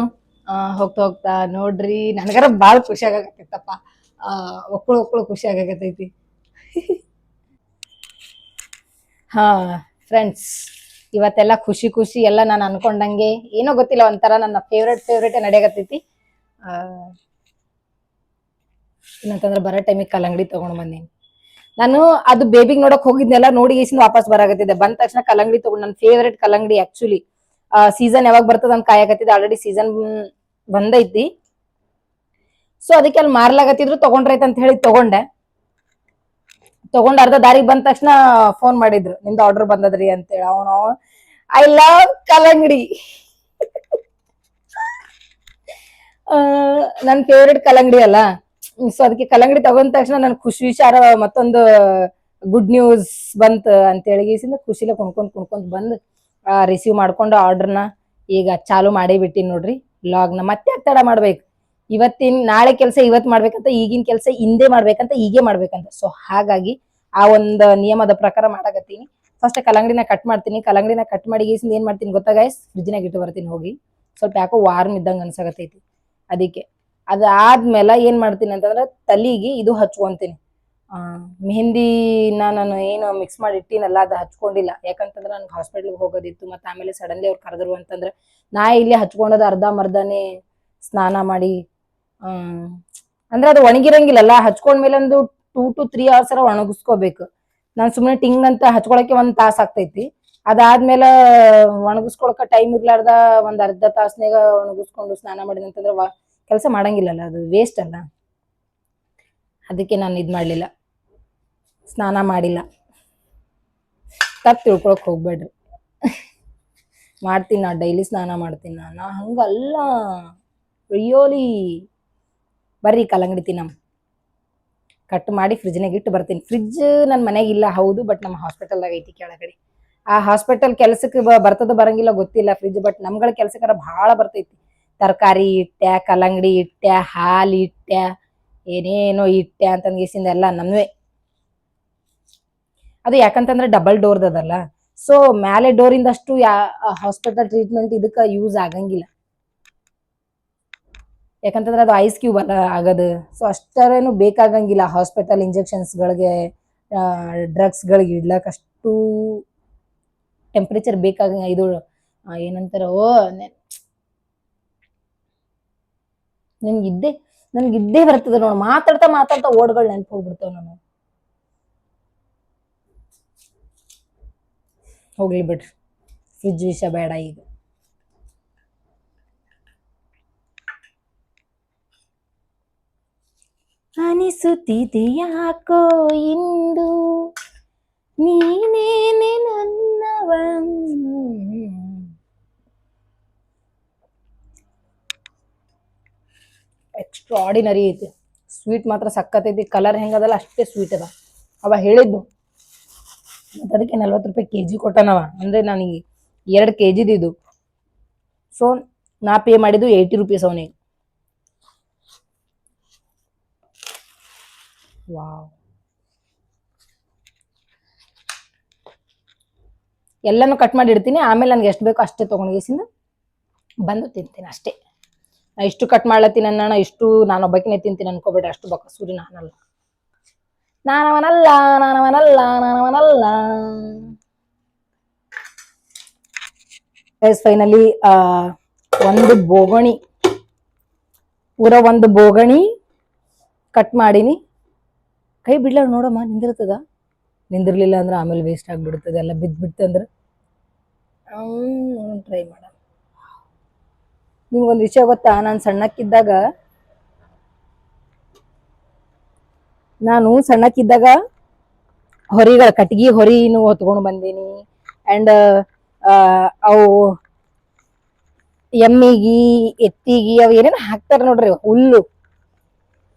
ಹೋಗ್ತಾ ಹೋಗ್ತಾ ನೋಡ್ರಿ, ನನಗರ ಭಾಳ ಖುಷಿ ಆಗಾಕತ್ತೈತಪ್ಪ. ಒಕ್ಕಳು ಒಕ್ಕಳು ಖುಷಿ ಆಗಾಕತ್ತೈತಿ. ಹಾ ಫ್ರೆಂಡ್ಸ್ ಇವತ್ತೆಲ್ಲ ಖುಷಿ ಖುಷಿ ಎಲ್ಲ ನಾನು ಅನ್ಕೊಂಡಂಗೆ. ಏನೋ ಗೊತ್ತಿಲ್ಲ, ಒಂಥರ ನನ್ನ ಫೇವ್ರೇಟ್ ಫೇವ್ರೆಟ್ ನಡೆಯಕತ್ತೈತಿ. ಏನಂತಂದ್ರೆ ಬರೋ ಟೈಮಿಗೆ ಕಲ್ಲಂಗಡಿ ತಗೊಂಡ್ ಬಂದೀನಿ. ನಾನು ಅದು ಬೇಬಿಗೆ ನೋಡಕ್ ಹೋಗಿದ್ನೆಲ್ಲ ನೋಡಿ ಈಸಿಂದ ವಾಪಸ್ ಬರಾಗತ್ತಿದೆ ಬಂದ ತಕ್ಷಣ ಕಲ್ಲಂಗಡಿ ತಗೊಂಡು ನನ್ನ ಫೇವ್ರೇಟ್ ಕಲ್ಲಂಗಡಿ ಆಕ್ಚುಲಿ ಸೀಸನ್ ಯಾವಾಗ ಬರ್ತದ ಅಂತ ಕಾಯಕತ್ತಿದ್ದೆ. ಆಲ್ರೆಡಿ ಸೀಸನ್ ಬಂದೈತಿ ಸೊ ಅದಕ್ಕೆ ಅಲ್ಲಿ ಮಾರ್ಲಾಗತ್ತಿದ್ರು ತಗೊಂಡ್ರೈತೆ ಅಂತ ಹೇಳಿ ತಗೊಂಡೆ. ತಗೊಂಡ್ ಅರ್ಧ ದಾರಿಗೆ ಬಂದ ತಕ್ಷಣ ಫೋನ್ ಮಾಡಿದ್ರು. ನಿಮ್ದು ಆರ್ಡರ್ ಬಂದದ್ರಿ ಅಂತೇಳಿ. ಅವನು ಐ ಲವ್ ಕಲ್ಲಂಗಡಿ. ನನ್ನ ಫೇವ್ರೇಟ್ ಕಲ್ಲಂಗಡಿ ಅಲ್ಲ. ಸೊ ಅದಕ್ಕೆ ಕಲ್ಲಂಗಡಿ ತಗೊಂಡ ತಕ್ಷಣ ನನ್ ಖುಷಿ ವಿಚಾರ, ಮತ್ತೊಂದು ಗುಡ್ ನ್ಯೂಸ್ ಬಂತ ಅಂತೇಳಿ ಗೀಸಿಂದ ಖುಷಿಲೆ ಕುಣ್ಕೊಂಡ್ ಕುಣ್ಕೊಂಡ್ ಬಂದ್ ರಿಸೀವ್ ಮಾಡ್ಕೊಂಡು ಆರ್ಡರ್ನ ಈಗ ಚಾಲು ಮಾಡೇ ಬಿಟ್ಟಿನಿ ನೋಡ್ರಿ. ಲಾಗ್ನ ಮತ್ತೆ ತಡ ಮಾಡ್ಬೇಕು? ಇವತ್ತಿನ, ನಾಳೆ ಕೆಲಸ ಇವತ್ತು ಮಾಡ್ಬೇಕಂತ, ಈಗಿನ ಕೆಲಸ ಹಿಂದೆ ಮಾಡ್ಬೇಕಂತ, ಹೀಗೆ ಮಾಡ್ಬೇಕಂತ. ಸೊ ಹಾಗಾಗಿ ಆ ಒಂದು ನಿಯಮದ ಪ್ರಕಾರ ಮಾಡಾಕತ್ತೀನಿ. ಫಸ್ಟ್ ಕಲ್ಲಂಗಡಿನ ಕಟ್ ಮಾಡ್ತೀನಿ. ಕಲ್ಲಂಗಡಿನ ಕಟ್ ಮಾಡಿ ಗೀಸಿಂದ ಏನ್ ಮಾಡ್ತೀನಿ ಗೊತ್ತಾ ಗೈಸ್ ಫ್ರಿಜ್ನಾಗ ಇಟ್ಟು ಬರ್ತೀನಿ ಹೋಗಿ. ಸ್ವಲ್ಪ ಯಾಕೋ ವಾರ್ಮ್ ಇದ್ದಂಗೆ ಅನ್ಸಕತ್ತೈತಿ. ಅದಕ್ಕೆ. ಅದಾದ್ಮೇಲೆ ಏನ್ ಮಾಡ್ತೀನಿ ಅಂತಂದ್ರೆ ತಲಿಗೆ ಇದು ಹಚ್ಕೊಂತೀನಿ. ಮೆಹಂದಿನ ನಾನು ಏನು ಮಿಕ್ಸ್ ಮಾಡಿ ಇಟ್ಟಿನಲ್ಲ, ಅದು ಹಚ್ಕೊಂಡಿಲ್ಲ. ಯಾಕಂತಂದ್ರೆ ನನ್ಗೆ ಹಾಸ್ಪಿಟ್ಲ್ಗೆ ಹೋಗೋದಿತ್ತು, ಮತ್ತೆ ಆಮೇಲೆ ಸಡನ್ಲಿ ಅವ್ರು ಕರೆದ್ರು ಅಂತಂದ್ರೆ ನಾ ಇಲ್ಲಿ ಹಚ್ಕೊಂಡದ ಅರ್ಧ ಮರ್ಧನೇ ಸ್ನಾನ ಮಾಡಿ ಅಂದ್ರೆ ಅದು ಒಣಗಿರಂಗಿಲ್ಲಲ್ಲ ಹಚ್ಕೊಂಡ್ಮೇಲೆ ಒಂದು ಟೂ ಟು ತ್ರೀ ಅವರ್ಸ್ ಒಣಗಿಸ್ಕೋಬೇಕು. ನಾನು ಸುಮ್ಮನೆ ಟಿಂಗ್ ಅಂತ ಹಚ್ಕೊಳಕ್ಕೆ ಒಂದು ತಾಸು ಆಗ್ತೈತಿ. ಅದಾದ್ಮೇಲೆ ಒಣಗಿಸ್ಕೊಳಕ ಟೈಮ್ ಇರ್ಲಾರ್ದ ಒಂದು ಅರ್ಧ ತಾಸ್ನಾಗ ಒಣಗಿಸ್ಕೊಂಡು ಸ್ನಾನ ಮಾಡಿದೆ ಅಂತಂದ್ರೆ ಕೆಲಸ ಮಾಡಂಗಿಲ್ಲಲ್ಲ, ಅದು ವೇಸ್ಟ್ ಅಲ್ಲ. ಅದಕ್ಕೆ ನಾನು ಇದು ಮಾಡಲಿಲ್ಲ. ಸ್ನಾನ ಮಾಡಿಲ್ಲ. ತಪ್ಪು ತಿಳ್ಕೊಳಕ್ ಹೋಗ್ಬೇಡ್ರಿ. ಮಾಡ್ತೀನಿ ನಾ ಡೈಲಿ ಸ್ನಾನ ಮಾಡ್ತೀನಿ ನಾನು. ಹಂಗಲ್ಲ. ರಿಯೋಲಿ ಬರ್ರಿ ಕಲ್ಲಂಗಡಿ ತಿನ್ನಮ್ಮ ಕಟ್ ಮಾಡಿ ಫ್ರಿಜ್ನಾಗ ಇಟ್ಟು ಬರ್ತೀನಿ. ಫ್ರಿಜ್ ನನ್ನ ಮನೆಗೆ ಇಲ್ಲ, ಹೌದು ಬಟ್ ನಮ್ಮ ಹಾಸ್ಪಿಟಲ್ದಾಗ ಐತಿ ಕೆಳಗಡೆ. ಆ ಹಾಸ್ಪಿಟಲ್ ಕೆಲಸಕ್ಕೆ ಬರ್ತದ ಬರಂಗಿಲ್ಲ ಗೊತ್ತಿಲ್ಲ ಫ್ರಿಜ್ ಬಟ್ ನಮ್ಗಳ ಕೆಲಸಕ್ಕಾರ ಭಾಳ ಬರ್ತೈತಿ. ತರಕಾರಿ ಇಟ್ಟೆ, ಕಲ್ಲಂಗಡಿ ಇಟ್ಟೆ, ಹಾಲು ಇಟ್ಟೆ, ಏನೇನೋ ಇಟ್ಟೆ ಅಂತಂದ್ಗೇಸಿಂದ ಎಲ್ಲ ನಮ್ವೆ ಅದು ಯಾಕಂತಂದ್ರೆ ಡಬಲ್ ಡೋರ್ದದಲ್ಲ ಸೊ ಮ್ಯಾಲೆ ಡೋರಿಂದ ಅಷ್ಟು ಯಾ ಹಾಸ್ಪಿಟಲ್ ಟ್ರೀಟ್ಮೆಂಟ್ ಇದಕ್ಕೆ ಯೂಸ್ ಆಗಂಗಿಲ್ಲ. ಯಾಕಂತಂದ್ರೆ ಅದು ಐಸ್ ಕ್ಯೂಬ್ ಅಲ್ಲ ಆಗದು. ಸೊ ಅಷ್ಟರೇನು ಬೇಕಾಗಂಗಿಲ್ಲ ಹಾಸ್ಪಿಟಲ್ ಇಂಜೆಕ್ಷನ್ಸ್ಗಳಿಗೆ ಡ್ರಗ್ಸ್ಗಳಿಗೆ ಇಡ್ಲಕ್ ಅಷ್ಟು ಟೆಂಪ್ರೇಚರ್ ಬೇಕಾಗ, ಇದು ಏನಂತಾರೋ ನನ್ಗಿದ್ದೆ, ನನ್ಗಿದ್ದೇ ಬರ್ತದೆ ನೋಡು. ಮಾತಾಡ್ತಾ ಮಾತಾಡ್ತಾ ಓಡ್ಗಳು ನೆನ್ಪು ಹೋಗ್ಬಿಡ್ತಾವ ನಾನು. ಹೋಗ್ಲಿ ಬಿಡ್ರಿ. ಫ್ರಿಜ್ ವಿಷ ಬೇಡ ಈಗ. ಅನಿಸುತ್ತಿದೆ ಯಾಕೋ ಇಂದು? ನೀನೇನೆ ನನ್ನವ ಎಕ್ಸ್ಟ್ರಾಡಿನರಿ ಐತಿ. ಸ್ವೀಟ್ ಮಾತ್ರ ಸಕ್ಕತ್ತೈತಿ ಕಲರ್ ಹೆಂಗದಲ್ಲ ಅಷ್ಟೇ ಸ್ವೀಟ್ ಅದ. ಅವ ಹೇಳಿದ್ದು, ಮತ್ತು ಅದಕ್ಕೆ ನಲ್ವತ್ತು ರೂಪಾಯಿ ಕೆ ಜಿ ಕೊಟ್ಟನವ. ಅಂದರೆ ನನಗೆ ಎರಡು ಕೆ ಜಿದಿದ್ದು ಸೊ ನಾ ಪೇ ಮಾಡಿದ್ದು ಏಯ್ಟಿ ರುಪೀಸ್ ಅವನಿಗೆ. ವಾವ್ ಎಲ್ಲನೂ ಕಟ್ ಮಾಡಿ ಇಡ್ತೀನಿ. ಆಮೇಲೆ ನನಗೆ ಎಷ್ಟು ಬೇಕೋ ಅಷ್ಟೇ ತೊಗೊಂಡೇಸಿಂದ ಬಂದು ತಿಂತೀನಿ ಅಷ್ಟೇ. ನಾ ಇಷ್ಟು ಕಟ್ ಮಾಡ್ಲತ್ತೀನಿ ಅಣ್ಣ ಇಷ್ಟು ನಾನು ಒಬ್ಬಕಿನೇ ತಿಂತೀನಿ ಅನ್ಕೋಬೇಡಿ ಅಷ್ಟು ಬಕಸೂರಿ ನಾನಲ್ಲ. ನಾನವನಲ್ಲ ನಾನವನಲ್ಲ ನಾನವನಲ್ಲ. ಫೈನಲಿ ಒಂದು ಬೋಗಣಿ. ಪೂರ ಒಂದು ಬೋಗಣಿ ಕಟ್ ಮಾಡೀನಿ. ಕೈ ಬಿಡ್ಲ ನೋಡಮ್ಮ, ನಿಂದಿರ್ತದ? ನಿಂದಿರ್ಲಿಲ್ಲ ಅಂದ್ರೆ ಆಮೇಲೆ ವೇಸ್ಟ್ ಆಗಿಬಿಡ್ತದೆ, ಎಲ್ಲ ಬಿದ್ದು ಬಿಡ್ತಂದ್ರೆ ಟ್ರೈ ಮಾಡ ನಿಮ್ಗೊಂದು ವಿಷಯ ಗೊತ್ತಾ? ನಾನು ಸಣ್ಣಕ್ಕಿದ್ದಾಗ ನಾನು ಸಣ್ಣಕ್ಕಿದ್ದಾಗ ಹೊರಿಗಳ ಕಟ್ಗಿ ಹೊರಿನೂ ಹೊತ್ಕೊಂಡು ಬಂದೀನಿ. ಅಂಡ್ ಅವು ಎಮ್ಮಿಗಿ, ಎತ್ತಿಗಿ ಅವು ಏನೇನು ಹಾಕ್ತಾರ ನೋಡ್ರಿ, ಹುಲ್ಲು.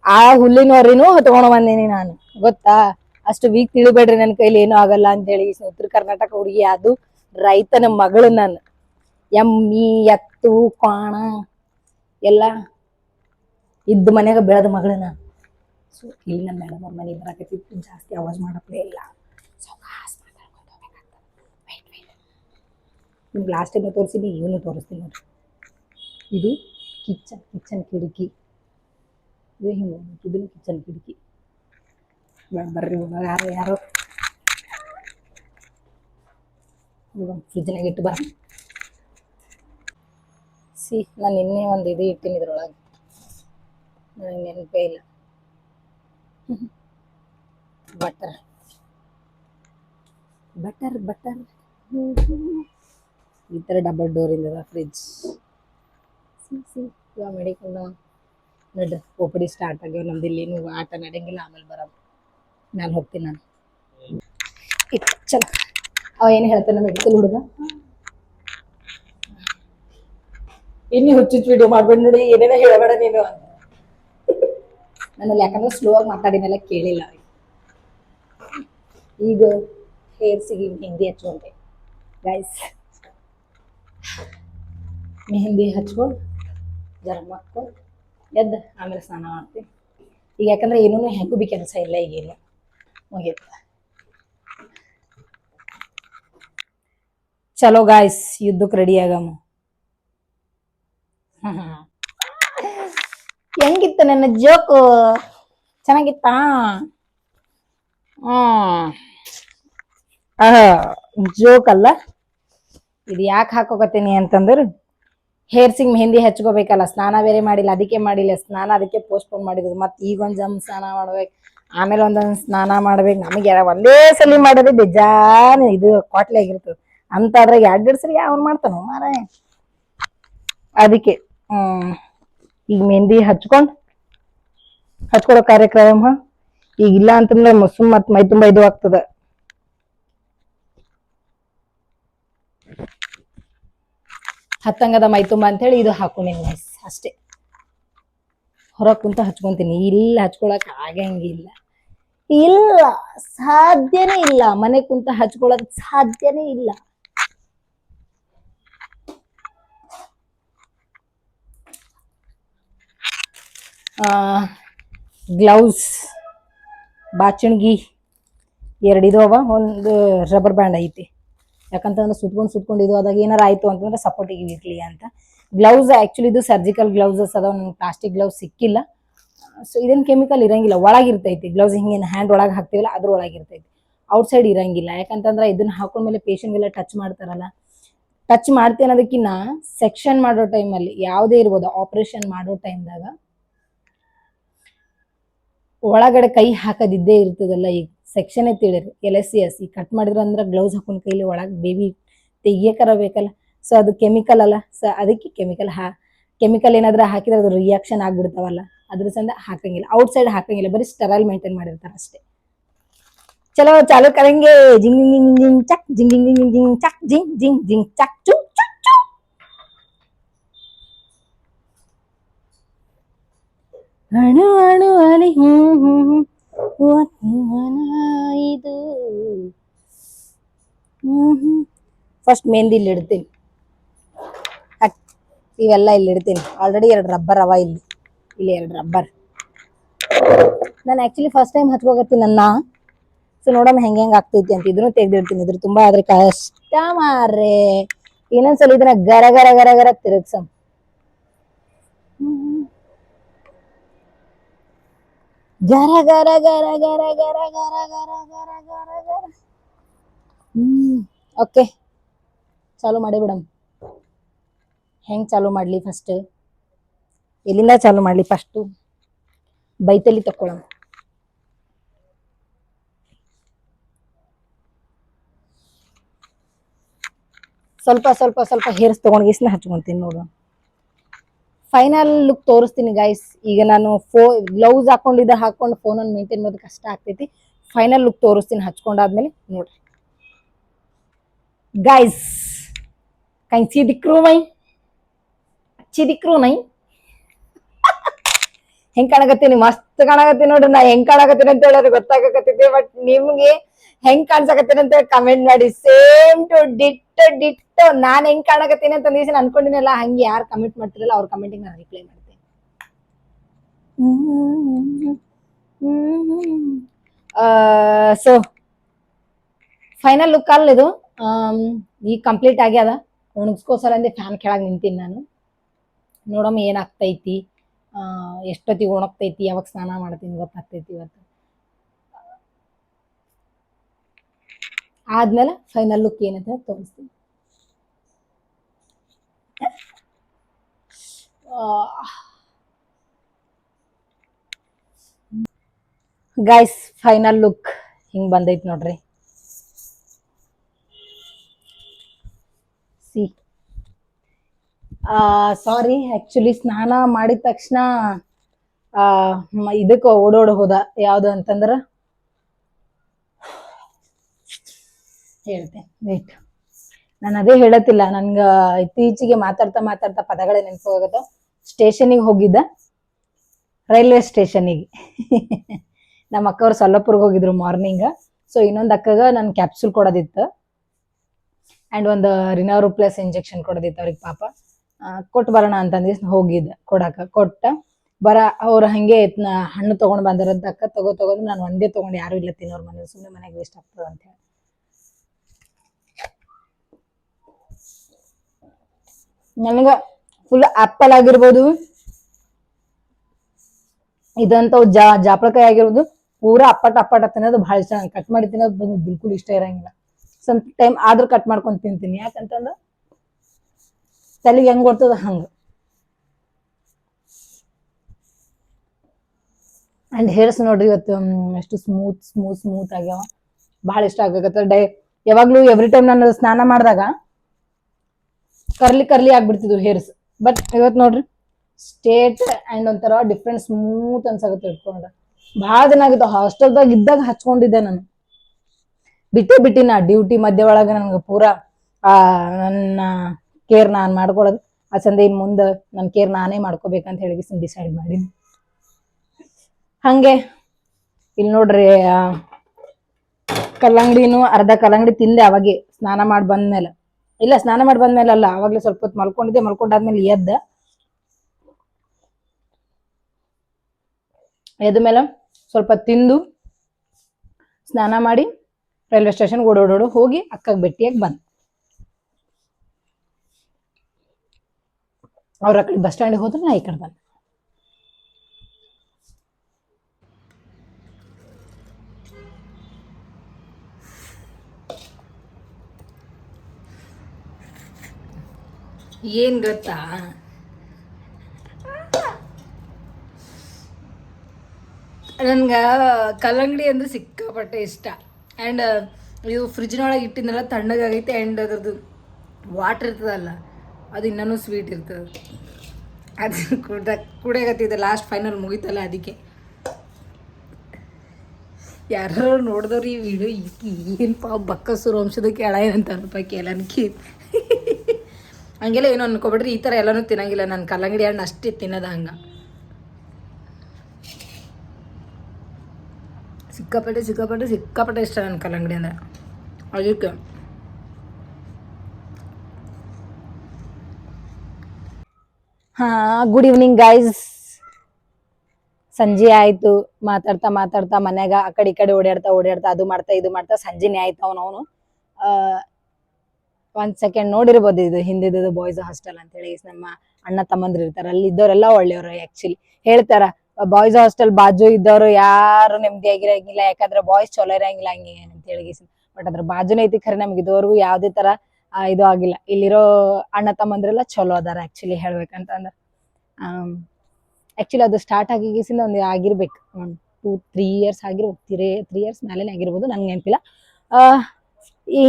ಆ ಹುಲ್ಲಿನ ಹೊರಿನೂ ಹೊತ್ಕೊಂಡು ಬಂದೀನಿ ನಾನು. ಗೊತ್ತಾ? ಅಷ್ಟು ವೀಕ್ ತಿಳಿಬೇಡ್ರಿ ನನ್ನ ಕೈಲಿ ಏನೂ ಆಗಲ್ಲ ಅಂತೇಳಿ ಉತ್ತರ ಕರ್ನಾಟಕ ಹುಡುಗಿ ಅದು ರೈತನ ಮಗಳು ನಾನು. ಎಮ್ಮಿ, ಎತ್ತು, ಕ್ವಾಣ ಎಲ್ಲ ಇದ್ದ ಮನ್ಯಾಗ ಬೆಳೆದ ಮಗಳು ನಾನು ಸೊ, ಇಲ್ಲಿ ನಮ್ಮ ಮೇಡಮ್ ಅವ್ರ ಮನೆಗೆ ಬರಾಕತ್ತಿತ್ತು ಜಾಸ್ತಿ ಆವಾಜ್ ಮಾಡಪ್ಲೇ ಇಲ್ಲ. ಸಾವ್ಕಾಸ್ ಮಾತಾಡ್ಕೊಂಡು ಹೋಗ್ಬೇಕಾಗ್ತದೆ. ವೆಯ್ಟ್ ವೆಯ್ಟ್ ನಿಮ್ಗೆ ಲಾಸ್ಟ್ ಟೈಮ್ ತೋರಿಸಿನಿ, ಇವನು ತೋರಿಸ್ತೀನಿ ನೋಡ್ರಿ. ಇದು ಕಿಚನ್ ಕಿಚನ್ ಕಿಟಕಿ. ಇದು ಹಿಂಗೆ ಇದನ್ನು ಕಿಚನ್ ಕಿಟಕಿ. ಬರ್ರಿ ಇವಾಗ ಯಾರು ಯಾರು? ಫ್ರಿಜ್ನಾಗ ಇಟ್ಟು ಬರ ಸಿ ನಾನು ನಿನ್ನೆ ಒಂದು ಇದು ಇಟ್ಟಿನಿ ಇದ್ರೊಳಗೆ. ನನಗೆ ನೆನಪೇ ಇಲ್ಲ. ಬಟರ್. Butter butter. ಈ ಥರ ಡಬಲ್ ಡೋರಿಂದದ ಫ್ರಿಜ್ ಸಿ ಇವಾಗ ಮೆಡಿಕಲ್ ನಡ್ರಿ ಓಪಡಿ ಸ್ಟಾರ್ಟ್ ಆಗ್ಯಾವ. ನಮ್ದು ಇಲ್ಲಿ ನೀವು ಆಟ ನಡೆಯಂಗಿಲ್ಲ ಆಮೇಲೆ ಬರ ನಾನು ಹೋಗ್ತೀನಿ ನಾನು. ಚಲ. ಅವ ಏನು ಹೇಳ್ತಾನೆ ಮೆಡಿಕಲ್ ಹುಡುಗ? ಇನ್ನು ಹುಚ್ಚು ವಿಡಿಯೋ ಮಾಡ್ಬೇಡಿ ನೋಡಿ, ಏನೇನೋ ಹೇಳಬೇಡ ನೀನು. ನನ್ನಲ್ಲಿ ಯಾಕಂದ್ರೆ ಸ್ಲೋ ಆಗಿ ಮಾತಾಡಿನೆಲ್ಲ ಕೇಳಿಲ್ಲ ಈಗ ಹೇರ್ಸಿಗೆ ಮೆಹಂದಿ ಹಚ್ಕೊಂಡೆ. ಗೈಸ್ ಮೆಹಂದಿ ಹಚ್ಕೊಂಡು ಜರ ಮಕ್ಕೊಂಡು ಎದ್ದು, ಆಮೇಲೆ ಸ್ನಾನ ಮಾಡ್ತೀನಿ. ಈಗ ಯಾಕಂದ್ರೆ ಏನೂ ಹೆಂಗೂ ಬಿ ಕೆಲಸ ಇಲ್ಲ ಈಗೇನು. ಮುಗಿಯುತ್ತ. ಚಲೋ ಗಾಯ್ಸ್ ಯುದ್ಧಕ್ಕೆ ರೆಡಿ ಆಗಮ್ಮ. ಹೆಂಗಿತ್ತು ನನ್ನ ಜೋಕು? ಚೆನ್ನಾಗಿತ್ತಾ? ಹ್ಮ್. ಜೋಕ್ ಅಲ್ಲ ಇದು ಯಾಕೆ ಹಾಕೋಕತ್ತೀನಿ ಅಂತಂದ್ರೆ ಹೇರ್ಸಿಗೆ ಮೆಹಂದಿ ಹಚ್ಕೋಬೇಕಲ್ಲ ಸ್ನಾನ ಬೇರೆ ಮಾಡಿಲ್ಲ ಅದಕ್ಕೆ ಮಾಡಿಲ್ಲ ಸ್ನಾನ ಅದಕ್ಕೆ ಪೋಸ್ಟ್ಪೋನ್ ಮಾಡಿದ್ರು ಮತ್ತೆ ಈಗ ಒಂದು ಜಮ್ ಸ್ನಾನ ಮಾಡ್ಬೇಕು ಆಮೇಲೆ ಒಂದೊಂದು ಸ್ನಾನ ಮಾಡ್ಬೇಕು ನಮಗೆ ಒಂದೇ ಸಲ ಮಾಡೋದೇ ಬೇಜಾನ್ ಇದು ಕ್ವಾಟ್ಲೆ ಆಗಿರ್ತದೆ. ಅಂತ ಅದ್ರಾಗ ಎರಡ್ ಎರಡ್ ಸರಿ ಅವ್ನು ಮಾಡ್ತಾನ ಮಾರ ಅದಕ್ಕೆ. ಈಗ ಮೆಹಂದಿ ಹಚ್ಕೊಂಡ್ ಹಚ್ಕೊಳೋ ಕಾರ್ಯಕ್ರಮ. ಈಗ ಇಲ್ಲ ಅಂತಂದ್ರೆ ಸುಮ್ ಮತ್ ಮೈ ತುಂಬಾ ಇದು ಆಗ್ತದ. ಹತ್ತಂಗದ ಮೈ ಅಂತ ಹೇಳಿ ಇದು ಹಾಕೊಂಡಿನಿ ಅಷ್ಟೇ. ಹೊರಗ್ ಕುಂತ ಹಚ್ಕೊಂತೀನಿ. ಇಲ್ಲ, ಹಚ್ಕೊಳಕ್ ಆಗಂಗಿಲ್ಲ ಇಲ್ಲ, ಸಾಧ್ಯನೇ ಇಲ್ಲ. ಮನೆ ಕುಂತ ಹಚ್ಕೊಳಕ್ ಸಾಧ್ಯನೇ ಇಲ್ಲ. ಗ್ಲೌಸ್ ಬಾಚಣಿಗೆ ಎರಡು ಅವ, ಒಂದು ರಬ್ಬರ್ ಬ್ಯಾಂಡ್ ಐತಿ. ಯಾಕಂತಂದ್ರೆ ಸುತ್ಕೊಂಡು ಸುತ್ಕೊಂಡು ಇದು ಅದಾಗ ಏನಾರು ಆಯಿತು ಅಂತಂದ್ರೆ ಸಪೋರ್ಟಿಗೆ ಇರಲಿ ಅಂತ. ಗ್ಲೌಸ್ ಆ್ಯಕ್ಚುಲಿ ಇದು ಸರ್ಜಿಕಲ್ ಗ್ಲೌಸಸ್ ಅದಾವ ನನಗೆ ಪ್ಲಾಸ್ಟಿಕ್ ಗ್ಲೌಸ್ ಸಿಕ್ಕಿಲ್ಲ. ಸೊ ಇದೇನು ಕೆಮಿಕಲ್ ಇರಂಗಿಲ್ಲ ಒಳಗಿರ್ತೈತಿ ಗ್ಲೌಸ್ ಹಿಂಗೇನು ಹ್ಯಾಂಡ್ ಒಳಗೆ ಹಾಕ್ತೀವಲ್ಲ ಅದ್ರ ಒಳಗಿರ್ತೈತಿ ಔಟ್ಸೈಡ್ ಇರಂಗಿಲ್ಲ, ಯಾಕಂತಂದ್ರೆ ಇದನ್ನ ಹಾಕೊಂಡ್ಮೇಲೆ ಪೇಷಂಟ್ಗೆಲ್ಲ ಟಚ್ ಮಾಡ್ತಾರಲ್ಲ. ಟಚ್ ಮಾಡ್ತೇನೆ ಅನ್ನೋದಕ್ಕಿಂತ ಸೆಕ್ಷನ್ ಮಾಡೋ ಟೈಮಲ್ಲಿ ಯಾವುದೇ ಇರ್ಬೋದು ಆಪರೇಷನ್ ಮಾಡೋ ಟೈಮ್ದಾಗ ಒಳಗಡೆ ಕೈ ಹಾಕದಿದ್ದೇ ಇರ್ತದಲ್ಲ ಈಗ ಸೆಕ್ಷನ್ ತಿಳಿರಿ ಎಲ್ ಸಿ ಈ ಕಟ್ ಮಾಡಿದ್ರ ಅಂದ್ರೆ ಗ್ಲೌಸ್ ಹಾಕೊಂಡು ಕೈಲಿ ಒಳಗೆ ಬೇಬಿ ತೆಗಿಯಕರ ಬೇಕಲ್ಲ ಸೊ ಅದು ಕೆಮಿಕಲ್ ಅಲ್ಲ ಸೊ ಅದಕ್ಕೆ ಕೆಮಿಕಲ್ ಹಾ ಕೆಮಿಕಲ್ ಏನಾದ್ರೂ ಹಾಕಿದ್ರೆ ಅದು ರಿಯಾಕ್ಷನ್ ಆಗ್ಬಿಡ್ತಾವಲ್ಲ ಅದ್ರ ಸಂದ ಹಾಕಂಗಿಲ್ಲ ಔಟ್ ಸೈಡ್ ಹಾಕಂಗಿಲ್ಲ ಬರೀ ಸ್ಟರೈಲ್ ಮೇಂಟೈನ್ ಮಾಡಿರ್ತಾರೆ ಅಷ್ಟೇ ಚಲೋ ಚಾಲು ಕರಂಗೆ ಜಿಂಗ್ ಜಿಂಗ್ ಜಿಂಗ್ ಜಿಂಗ್ ಚಕ್ ಜಿಂಗ್ ಜಿಂಗ್ ಜಿಂಗ್ ಜಿಂಗ್ ಚಕ್ ಜಿಂಗ್ ಜಿಂಗ್ ಜಿಂಗ್ ಚಕ್ ಚು ಚಕ್ ಚು ಅಣು ಅಣು, ಅಲಿ ಹ್ಮ್ ಹ್ಮ್ ಹ್ಮ್ ವತ್ಮನ ಇದು ಫಸ್ಟ್ ಮೆಹಂದಿ ಇಲ್ಲಿ ಇಡ್ತೀನಿ. ಇವೆಲ್ಲ ಇಲ್ಲಿ ಇಡ್ತೀನಿ. ಆಲ್ರೆಡಿ ಎರಡು ರಬ್ಬರ್ ಅವ ಇಲ್ಲಿ. ಇಲ್ಲಿ ಎರಡು ರಬ್ಬರ್ ನಾನು ಆಕ್ಚುಲಿ ಫಸ್ಟ್ ಟೈಮ್ ಹತ್ಕೋಗತ್ತೀನಿ ನನ್ನ. ಸೊ ನೋಡಮ್ ಹೆಂಗೆ ಹೆಂಗೆ ಆಗ್ತೈತಿ ಅಂತ. ಇದನ್ನು ತೆಗ್ದಿಡ್ತೀನಿ. ಇದ್ರ ತುಂಬಾ ಆದ್ರೆ ಕಷ್ಟ ಮಾರ್ರೆ. ಇನ್ನೊಂದ್ಸಲ ಇದನ್ನ ಗರ ಗರ ಗರ ಗರ ತಿರುಗ್ಸಮ್ ಗರ ಗರ ಗರ ಗರ ಗರ ಗರ ಗರ ಗರ ಗರ ಗರ ಹ್ಮ್ ಓಕೆ ಚಾಲು ಮಾಡಿ ಬಿಡಮ್ ಹೆಂಗ್ ಚಾಲು ಮಾಡ್ಲಿ ಫಸ್ಟ್ ಎಲ್ಲಿಂದ ಚಾಲು ಮಾಡ್ಲಿ ಫಸ್ಟ್ ಬೈತಲ್ಲಿ ತಕ್ಕೊಳಮ್ ಸ್ವಲ್ಪ ಸ್ವಲ್ಪ ಸ್ವಲ್ಪ ಹೇರ್ಸ್ ತಗೊಂಡ್ಗಿಸ್ನ ಹಚ್ಕೊಂತೀನಿ ನೋಡು ಫೈನಲ್ ಲುಕ್ ತೋರಿಸ್ತೀನಿ ಗೈಸ್ ಈಗ ನಾನು ಫೋ ಗ್ಲೌಸ್ ಹಾಕೊಂಡಿದ್ದ ಹಾಕೊಂಡು ಫೋನನ್ನು ಮೇಂಟೈನ್ ಮಾಡೋದು ಕಷ್ಟ ಆಗ್ತೈತಿ. ಫೈನಲ್ ಲುಕ್ ತೋರಿಸ್ತೀನಿ, ಹಚ್ಕೊಂಡಾದ್ಮೇಲೆ ನೋಡ್ರಿ. ಗೈಸ್ ಕಂಚಿ ದಿಕ್ರು ಮೈ ಅಚ್ಚಿ ದಿಕ್ರು ನೈ ಹೆಂಗ್ ಕಾಣಕತ್ತೀನಿ? ಮಸ್ತ್ ಕಾಣಕತ್ತೀನಿ ನೋಡ್ರಿ, ನಾ ಹೆಂಗ್ ಕಾಣಕತ್ತೀನಿ ಅಂತ ಹೇಳೋದು ಗೊತ್ತಾಗಕತ್ತಿದ್ದೆ ಬಟ್ ನಿಮ್ಗೆ ಹೆಂಗ್ ಕಾಣ್ಸಕತ್ತೀನಿ ಅಂತ ಕಮೆಂಟ್ ಮಾಡಿ. ಸೇಮ್ ಟು ಡಿಟ್ ಡಿಟ್ ನಾನ್ ಹೆಂಗ್ ಕಾಣಕತ್ತೀನಿ ಅಂತ ದಿವಸ ಅನ್ಕೊಂಡಿನಲ್ಲ, ಹಂಗೆ ಯಾರು ಕಮೆಂಟ್ ಮಾಡ್ತಿರಲ್ಲ ಅವ್ರ ಕಮೆಂಟಿಗೆ ನಾನು ರಿಪ್ಲೈ ಮಾಡ್ತೀನಿ. ಸೊ ಫೈನಲ್ ಲುಕ್ ಅಲ್ಲ ಇದು ಈಗ ಕಂಪ್ಲೀಟ್ ಆಗ್ಯದ ಒಣಗಿಸ್ಕೋಸರ ಅಂದೆ ಫ್ಯಾನ್ ಕೆಳಗೆ ನಿಂತೀನಿ ನಾನು. ನೋಡಮ್ಮ ಏನಾಗ್ತೈತಿ? ಎಷ್ಟೊತ್ತಿಗೆ ಒಣಗ್ತೈತಿ? ಯಾವಾಗ ಸ್ನಾನ ಮಾಡ್ತೀನಿ ಗೊತ್ತಾಗ್ತೈತಿ ಇವತ್ತು? ಆದ್ಮೇಲೆ ಫೈನಲ್ ಲುಕ್ ಏನಂತ ತೋರಿಸ್ತೀನಿ. ಗೈಸ್ ಫೈನಲ್ ಲುಕ್ ಹಿಂಗ್ ಬಂದೈತ್ ನೋಡ್ರಿ. ಸಿ ಸಾರಿ ಆಕ್ಚುಲಿ ಸ್ನಾನ ಮಾಡಿದ ತಕ್ಷಣ ಇದಕ್ಕೆ ಓಡೋಡ್ ಹೋದ. ಯಾವ್ದು ಅಂತಂದ್ರ ಹೇಳ್ತೇನೆ ವೇಟ್ ನಾನು ಅದೇ ಹೇಳತ್ತಿಲ್ಲ, ನನ್ಗ ಇತ್ತೀಚೆಗೆ ಮಾತಾಡ್ತಾ ಮಾತಾಡ್ತಾ ಪದಗಳೇ ನೆನಪು ಸ್ಟೇಷನಿಗೆ ಹೋಗಿದ್ದ, ರೈಲ್ವೆ ಸ್ಟೇಷನಿಗೆ. ನಮ್ಮ ಅಕ್ಕವ್ರು ಸೊಲ್ಲಪುರ್ಗೆ ಹೋಗಿದ್ರು ಮಾರ್ನಿಂಗ್. ಸೊ ಇನ್ನೊಂದು ಅಕ್ಕಗ ನನ್ ಕ್ಯಾಪ್ಸೂಲ್ ಕೊಡೋದಿತ್ತು. ಅಂಡ್ ಒಂದು ರಿನವರು ಪ್ಲಸ್ ಇಂಜೆಕ್ಷನ್ ಕೊಡೋದಿತ್ತು ಅವ್ರಿಗೆ ಪಾಪ. ಕೊಟ್ಟು ಬರೋಣ ಅಂತಂದು ಹೋಗಿದ್ದೆ, ಕೊಡಾಕ. ಕೊಟ್ಟ, ಬರ, ಅವ್ರು ಹಂಗೆ ಹಣ್ಣು ತೊಗೊಂಡು ಬಂದಿರೋದು ಅಕ್ಕ, ತಗೋ ತಗೋದು ನಾನು ಒಂದೇ ತೊಗೊಂಡು ಯಾರು ಇಲ್ಲ ತಿನ್ನೋರು ಮನೇಲಿ ಸುಮ್ಮನೆ ಮನೆಗೆ ವೇಸ್ಟ್ ಆಗ್ತದೆ ಅಂತ ಹೇಳಿ. ನನಗೆ ಫುಲ್ ಆಪಲ್ ಆಗಿರ್ಬೋದು. ಇದಂತ ಜಾ ಜಾಪಳಕಾಯಿ ಆಗಿರ್ಬೋದು ಪೂರಾ ಅಪ್ಪಟ ಅಪ್ಪಟ ತಿನ್ನೋದು ಬಹಳ ಇಷ್ಟ. ಕಟ್ ಮಾಡಿ ತಿನ್ನೋದು ಬಿಲ್ಕುಲ್ ಇಷ್ಟ ಇರಂಗಿಲ್ಲ. ಸ್ವಲ್ಪ ಟೈಮ್ ಆದ್ರೂ ಕಟ್ ಮಾಡ್ಕೊಂಡು ತಿಂತೀನಿ. ಯಾಕಂತಂದ್ರೆ ತಲೆಗೆ ಹೆಂಗ್ ಕೊಡ್ತದ ಹಂಗ. ಅಂಡ್ ಹೇರ್ಸ್ ನೋಡ್ರಿ ಇವತ್ತು ಎಷ್ಟು ಸ್ಮೂತ್ ಸ್ಮೂತ್ ಸ್ಮೂತ್ ಆಗ್ಯಾವ. ಬಹಳ ಇಷ್ಟ ಆಗತ್ತೆ ಡೈ ಯಾವಾಗ್ಲೂ ಎವ್ರಿ ಟೈಮ್ ನಾನು ಸ್ನಾನ ಮಾಡಿದಾಗ ಕರ್ಲಿ ಕರ್ಲಿ ಆಗ್ಬಿಡ್ತಿದ್ವು ಹೇರ್ಸ್ ಬಟ್ ಇವತ್ತು ನೋಡ್ರಿ ಸ್ಟೇಟ್ ಅಂಡ್ ಒಂಥರ ಡಿಫ್ರೆಂಟ್ ಸ್ಮೂತ್ ಅನ್ಸಾಗುತ್ತೆ ಇಟ್ಕೊಂಡ್ರೆ ಭಾಳ ದಿನ ಆಗಿತ್ತು ಹಾಸ್ಟೆಲ್ದಾಗ ಇದ್ದಾಗ ಹಚ್ಕೊಂಡಿದ್ದೆ ನಾನು. ಬಿಟ್ಟೇ ಬಿಟ್ಟಿನ ಡ್ಯೂಟಿ ಮಧ್ಯ ಒಳಗೆ ನನಗೆ ಪೂರಾ ನನ್ನ ಕೇರ್ ನಾನು ಮಾಡ್ಕೊಳ್ಳೋದು ಆ ಚಂದ ಇನ್ನು ಮುಂದೆ ನನ್ನ ಕೇರ್ ನಾನೇ ಮಾಡ್ಕೋಬೇಕಂತ ಹೇಳಿ ಡಿಸೈಡ್ ಮಾಡೀನಿ. ಹಂಗೆ ಇಲ್ಲಿ ನೋಡ್ರಿ ಕಲ್ಲಂಗಡಿನೂ ಅರ್ಧ ಕಲ್ಲಂಗಡಿ ತಿಂದೆ ಅವಾಗೆ, ಸ್ನಾನ ಮಾಡಿ ಬಂದ್ಮೇಲೆ. ಇಲ್ಲ, ಸ್ನಾನ ಮಾಡಿ ಬಂದ್ಮೇಲೆ ಅಲ್ಲ ಅವಾಗ್ಲೇ ಸ್ವಲ್ಪ ಹೊತ್ತು ಮಲ್ಕೊಂಡಿದ್ದೆ, ಮಲ್ಕೊಂಡಾದ್ಮೇಲೆ ಎದ್ದ. ಎದ್ದ ಮೇಲೆ ಸ್ವಲ್ಪ ತಿಂದು ಸ್ನಾನ ಮಾಡಿ ರೈಲ್ವೆ ಸ್ಟೇಷನ್ ಓಡೋಡೋಡು ಹೋಗಿ ಅಕ್ಕಗೆ ಭೇಟಿಯಾಗಿ ಬಂದ್. ಅವ್ರ ಆ ಕಡೆ ಬಸ್ ಸ್ಟ್ಯಾಂಡಿಗೆ ಹೋದ್ರೆ ನಾ ಈ ಕಡೆ ಬಂದೆ. ಏನ್ ಗೊತ್ತಾ? ನನ್ಗೆ ಕಲ್ಲಂಗಡಿ ಅಂದ್ರೆ ಸಿಕ್ಕಾಪಟ್ಟೆ ಇಷ್ಟ. ಆ್ಯಂಡ್ ಇದು ಫ್ರಿಜ್ನೊಳಗೆ ಇಟ್ಟಿದ್ದೆಲ್ಲ ತಣ್ಣಗಾಗೈತೆ ಆ್ಯಂಡ್ ಅದ್ರದ್ದು ವಾಟ್ರ್ ಇರ್ತದಲ್ಲ, ಅದು ಇನ್ನೂ ಸ್ವೀಟ್ ಇರ್ತದೆ. ಅದು ಕುಡ ಕುಡಿಯಾಗತ್ತಿದೆ ಲಾಸ್ಟ್ ಫೈನಲ್ ಮುಗೀತಲ್ಲ ಅದಕ್ಕೆ. ಯಾರು ನೋಡಿದವ್ರು ಈ ವಿಡಿಯೋ ಏನಪ್ಪ ಬಕ್ಕಸೂರು ವಂಶದ ಕೆಳ ಏನಂತ ಅನ್ಪ ಕೇಳನ್ಕಿ. ಹಂಗೆಲ್ಲ ಏನೋ ಅನ್ಕೋಬೇಡ್ರಿ ಈ ಥರ ಎಲ್ಲನೂ ತಿನ್ನಂಗಿಲ್ಲ. ನಾನು ಕಲ್ಲಂಗಡಿ ಹಣ್ಣು ಅಷ್ಟೇ ತಿನ್ನೋದು ಹಂಗೆ. ಸಿಕ್ಕಾಪಟ್ಟೆ ಸಿಕ್ಕಾಪಟ್ಟೆ ಸಿಕ್ಕಾಪಟ್ಟೆ ಇಷ್ಟ ನನ್ನ ಕಲ್ಲಂಗಡಿ ಅಂದರೆ. ಅದಕ್ಕೆ. ಹಾಂ ಗುಡ್ ಈವ್ನಿಂಗ್ ಗೈಸ್ ಸಂಜೆ ಆಯಿತು. ಮಾತಾಡ್ತಾ ಮಾತಾಡ್ತಾ ಮನ್ಯಾಗ ಆ ಕಡೆ ಈ ಕಡೆ ಓಡಾಡ್ತಾ ಓಡಾಡ್ತಾ, ಅದು ಮಾಡ್ತಾ, ಇದು ಮಾಡ್ತಾ ಸಂಜೆನೆ ಆಯ್ತು ಅವನವನು. ಒಂದ್ ಸೆಕೆಂಡ್ ನೋಡಿರ್ಬೋದು ಇದು ಹಿಂದಿದ್ದು ಬಾಯ್ಸ್ ಹಾಸ್ಟೆಲ್ ಅಂತ ಹೇಳಿ ನಮ್ಮ ಅಣ್ಣ ತಮ್ಮಂದ್ರು ಇರ್ತಾರ. ಅಲ್ಲಿ ಇದ್ದವರೆಲ್ಲ ಒಳ್ಳೆಯವರು ಆಕ್ಚುಲಿ ಹೇಳ್ತಾರ ಬಾಯ್ಸ್ ಹಾಸ್ಟೆಲ್ ಬಾಜು ಇದ್ದವರು ಯಾರು ನೆಮ್ಮದಿಯಾಗಿರಂಗಿಲ್ಲ ಯಾಕಂದ್ರೆ ಬಾಯ್ಸ್ ಚಲೋ ಇರಂಗಿಲ್ಲ ಹಂಗೆ ಅಂತ ಹೇಳಿ ಬಟ್ ಅದ್ರ ಬಾಜುನೇ ಐತಿ ಖರೆ ನಮ್ಗೆ ಇದುವರೆಗೂ ಯಾವ್ದೇ ತರ ಇದು ಆಗಿಲ್ಲ. ಇಲ್ಲಿರೋ ಅಣ್ಣ ತಮ್ಮಂದ್ರೆಲ್ಲ ಚಲೋ ಅದಾರ ಆಕ್ಚುಲಿ ಹೇಳ್ಬೇಕಂತಂದ್ರೆ. ಆಕ್ಚುಲಿ ಅದು ಸ್ಟಾರ್ಟ್ ಆಗಿಗಿಸಿಂದ ಒಂದು ಆಗಿರ್ಬೇಕು. ಒಂದು ಟೂ ತ್ರೀ ಇಯರ್ಸ್ ಆಗಿರ್ಬೋದು ತ್ರೀ ತ್ರೀ ಇಯರ್ಸ್ ಮೇಲೆನೇ ಆಗಿರ್ಬೋದು. ನಂಗೆ ನೆನಪಿಲ್ಲ. ಈ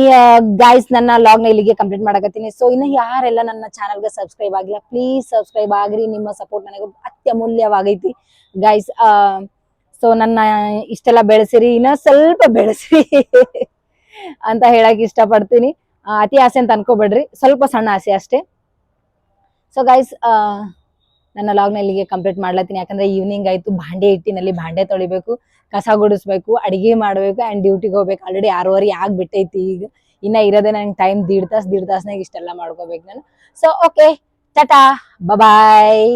ಗಾಯ್ಸ್ ನನ್ನ ಲಾಗ್ನ ಇಲ್ಲಿಗೆ ಕಂಪ್ಲೀಟ್ ಮಾಡಕತ್ತೀನಿ. ಸೊ ಇನ್ನು ಯಾರೆಲ್ಲ ನನ್ನ ಚಾನಲ್ಗೆ ಸಬ್ಸ್ಕ್ರೈಬ್ ಆಗಿಲ್ಲ ಪ್ಲೀಸ್ ಸಬ್ಸ್ಕ್ರೈಬ್ ಆಗ್ರಿ. ನಿಮ್ಮ ಸಪೋರ್ಟ್ ನನಗೆ ಅತ್ಯಮೂಲ್ಯವಾಗೈತಿ. ಗಾಯ್ಸ್ ಸೊ ನನ್ನ ಇಷ್ಟೆಲ್ಲ ಬೆಳೆಸಿರಿ. ಇನ್ನ ಸ್ವಲ್ಪ ಬೆಳೆಸಿರಿ ಅಂತ ಹೇಳಕ್ ಇಷ್ಟಪಡ್ತೀನಿ. ಪಡ್ತೀನಿ ಅತಿ ಆಸೆ ಅಂತ ಅನ್ಕೋಬೇಡ್ರಿ. ಸ್ವಲ್ಪ ಸಣ್ಣ ಆಸೆ ಅಷ್ಟೇ. ಸೊ ಗೈಸ್ ನನ್ನ ಲಾಗ್ನ ಇಲ್ಲಿಗೆ ಕಂಪ್ಲೀಟ್ ಮಾಡ್ಲತ್ತೀನಿ. ಯಾಕಂದ್ರೆ ಈವ್ನಿಂಗ್ ಆಯ್ತು, ಭಾಂಡೆ ಇಟ್ಟಿನಲ್ಲಿ ಭಾಂಡೆ ತೊಳಿಬೇಕು. ಕಸ ಗುಡಿಸ್ಬೇಕು, ಅಡಿಗೆ ಮಾಡ್ಬೇಕು ಅಂಡ್ ಡ್ಯೂಟಿಗೆ ಹೋಗ್ಬೇಕು. ಆಲ್ರೆಡಿ ಆರೂವರೆ ಆಗಿಬಿಟ್ಟೈತಿ ಈಗ. ಇನ್ನ ಇರೋದೇ ನಂಗೆ ಟೈಮ್ ದೀಡ್ ತಾಸ್, ದೀಡ್ ತಾಸ್ನಾಗ ಇಷ್ಟೆಲ್ಲ ಮಾಡ್ಕೋಬೇಕು ನಾನು. ಸೊ ಓಕೆ ಟಾಟಾ ಬಾಯ್